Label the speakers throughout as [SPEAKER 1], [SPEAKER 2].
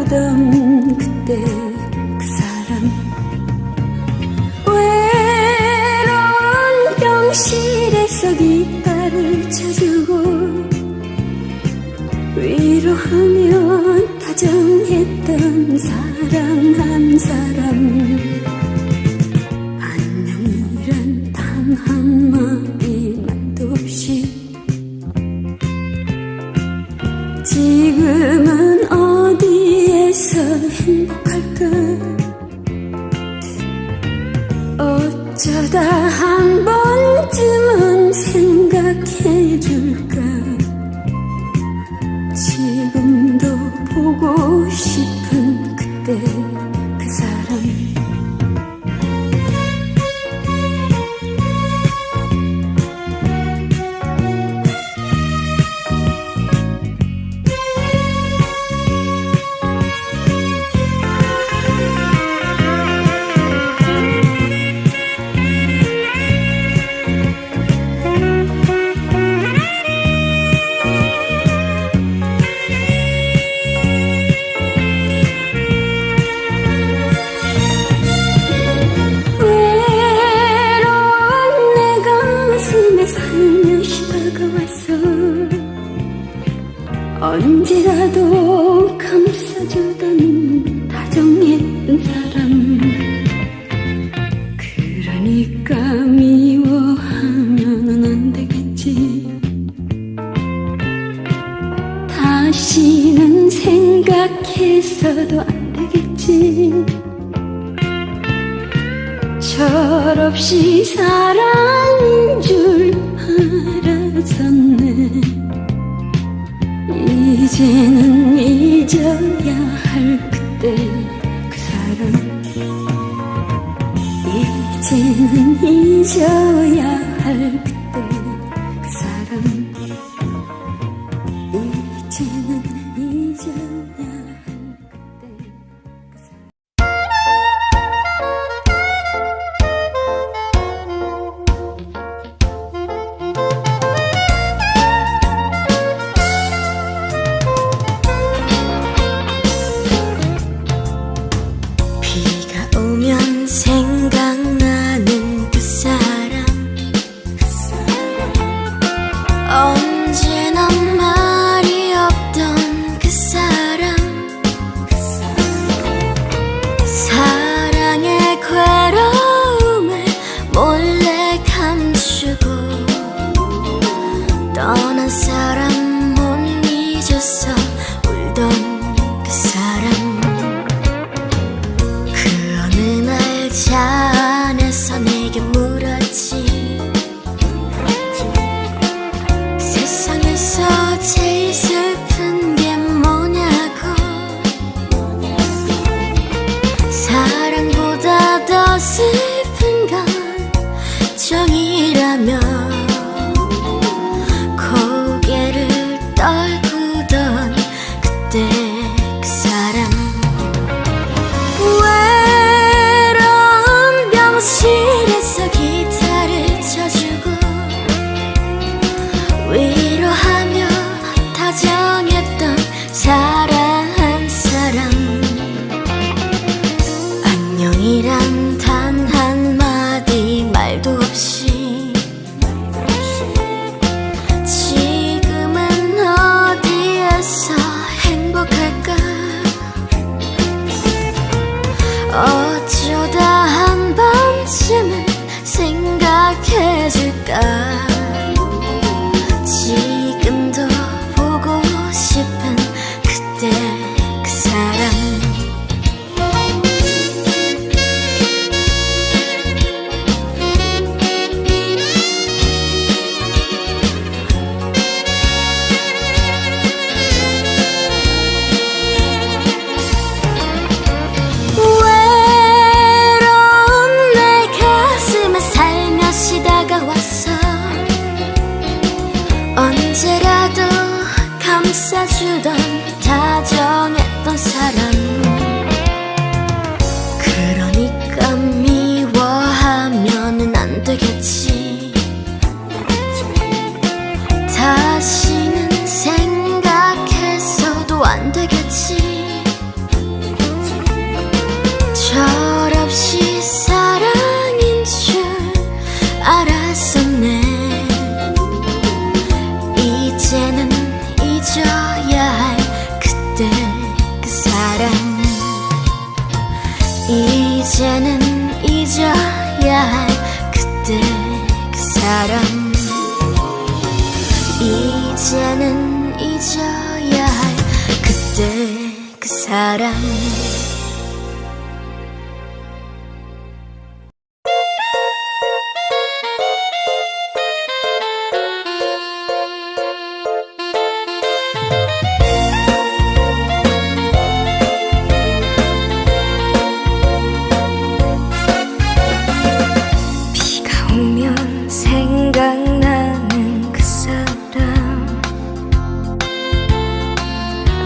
[SPEAKER 1] 부르던 그때 그 사람. 외로운 병실에서 기타를 쳐주고 위로하며 다정했던 사람. 어쩌다 한 번쯤은 생각해줄 철없이 사랑인 줄 알았었네. 이제는 잊어야 할 그때 그 사람 이제는 잊어야 할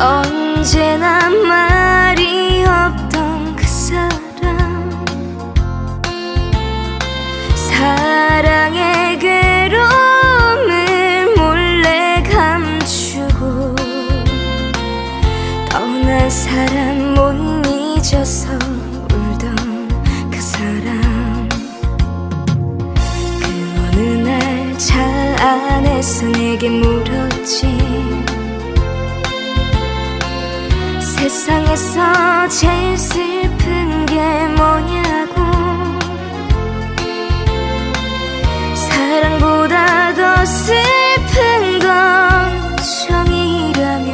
[SPEAKER 2] 언제나 말이 없던 그 사람. 사랑의 괴로움을 몰래 감추고 떠난 사람 못 잊어서 울던 그 사람. 그 어느 날 차 안에서 내게 물었지 세상에서 제일 슬픈 게 뭐냐고. 사랑보다 더 슬픈 건 정이라며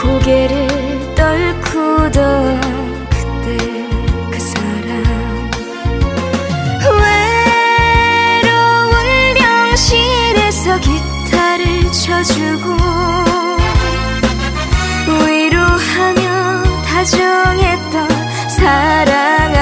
[SPEAKER 2] 고개를 떨구던 그때 그 사람. 외로운 병실에서 기타를 쳐주고 다정했던 사랑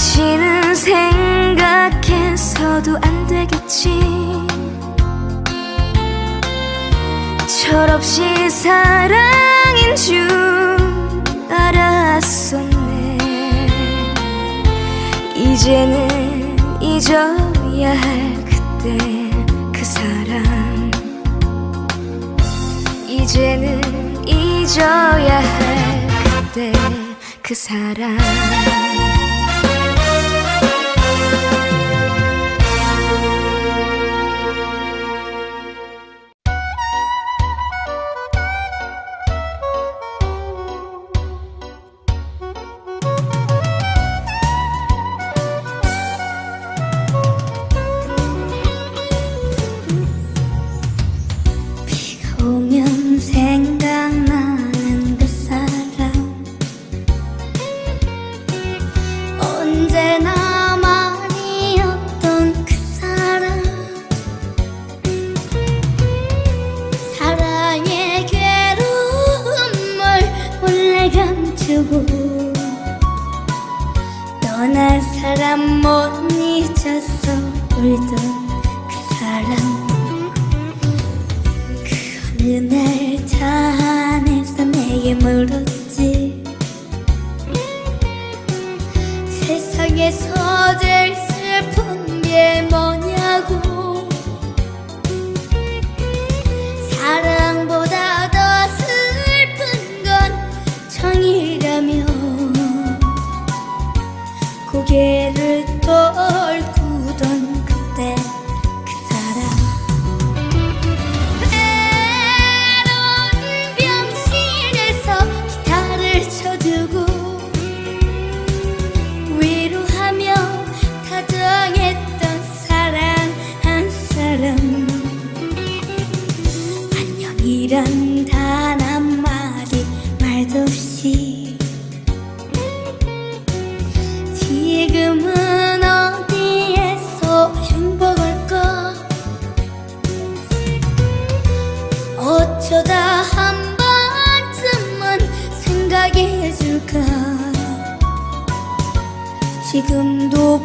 [SPEAKER 2] 다시는 생각해서도 안 되겠지. 철없이 사랑인 줄 알았었네. 이제는 잊어야 할 그때 그 사람 이제는 잊어야 할 그때 그 사람 감추고 떠난 사람 못 잊어서 울던 그 사람. 어느 날 차 안에서 내게 물었지. 세상에서 제일 슬픈 게뭐 고개 저다 한
[SPEAKER 3] 번쯤은 생각해 줄까? 지금도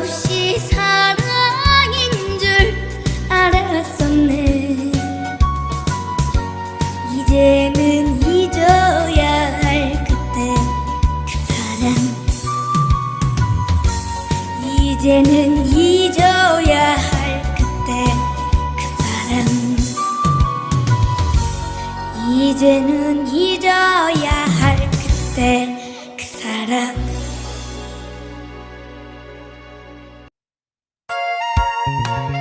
[SPEAKER 3] 없이 살 비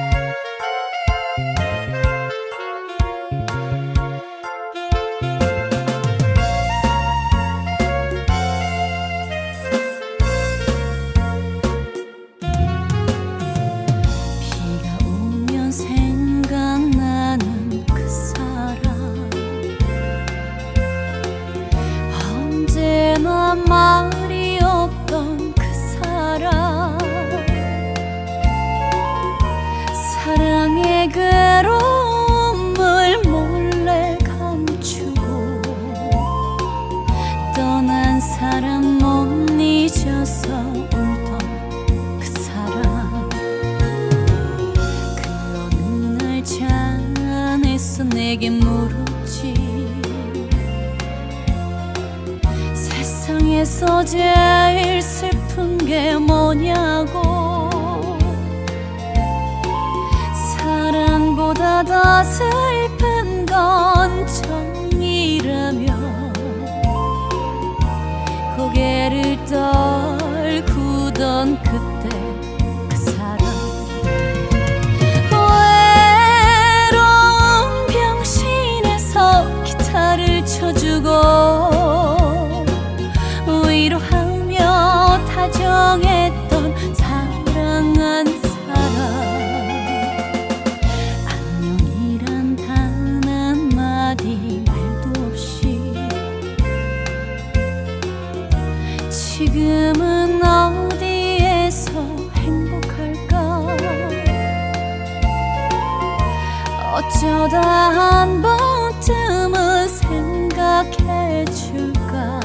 [SPEAKER 3] 어쩌다 한 번쯤은 생각해 줄까?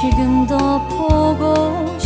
[SPEAKER 3] 지금도 보고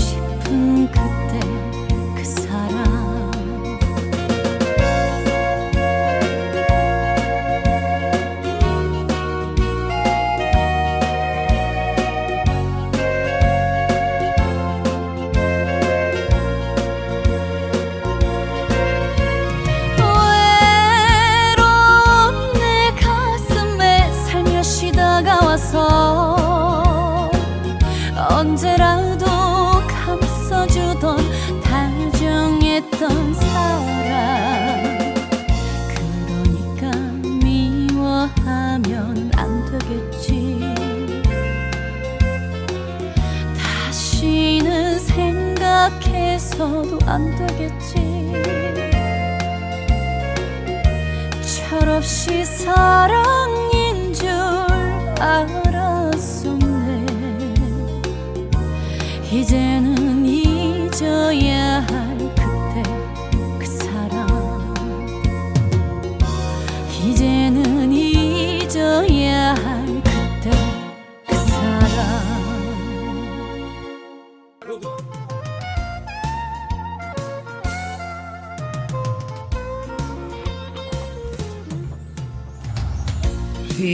[SPEAKER 3] 다정했던 사람. 그러니까 미워하면 안 되겠지. 다시는 생각해서도 안 되겠지. 철없이 사랑인 줄 알았었네. 이제는 잊어야 할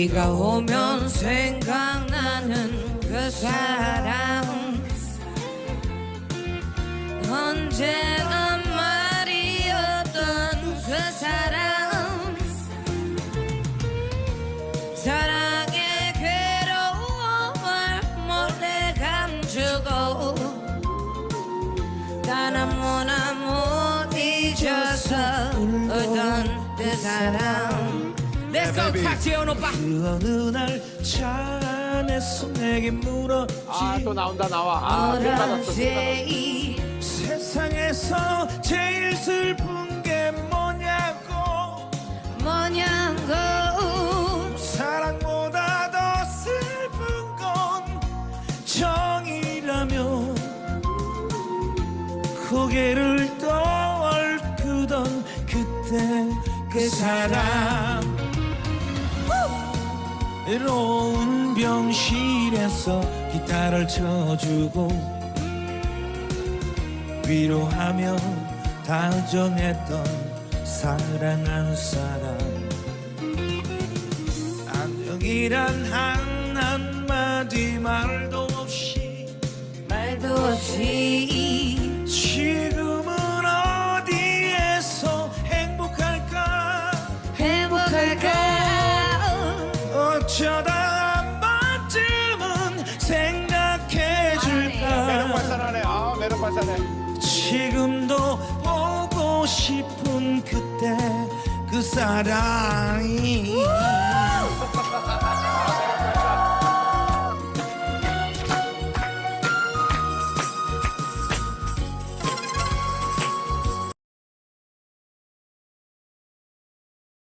[SPEAKER 4] 비가 오면 생각나는 그 사람 언제나 말이었던 그 사람 사랑의 괴로움을 몰래 감추고 단 아무나 못 잊어서 울던 그 사람 go 탁지연 오빠
[SPEAKER 5] 그 어느 날 차 안에서 내게 물었지
[SPEAKER 6] 아또 나온다 나와. 아못 받았어
[SPEAKER 5] 세상에서 제일 슬픈 게 뭐냐고.
[SPEAKER 4] 뭐냐고.
[SPEAKER 5] 사랑보다 더 슬픈 건 정이라며 고개를 떨구던 그때 그 사람 외로운 병실에서 기타를 쳐주고 위로하며 다정했던 사랑한 사람. 안녕이란 한 한마디 말도 없이
[SPEAKER 4] 말도 없이
[SPEAKER 5] 싶은 그때 그 사랑이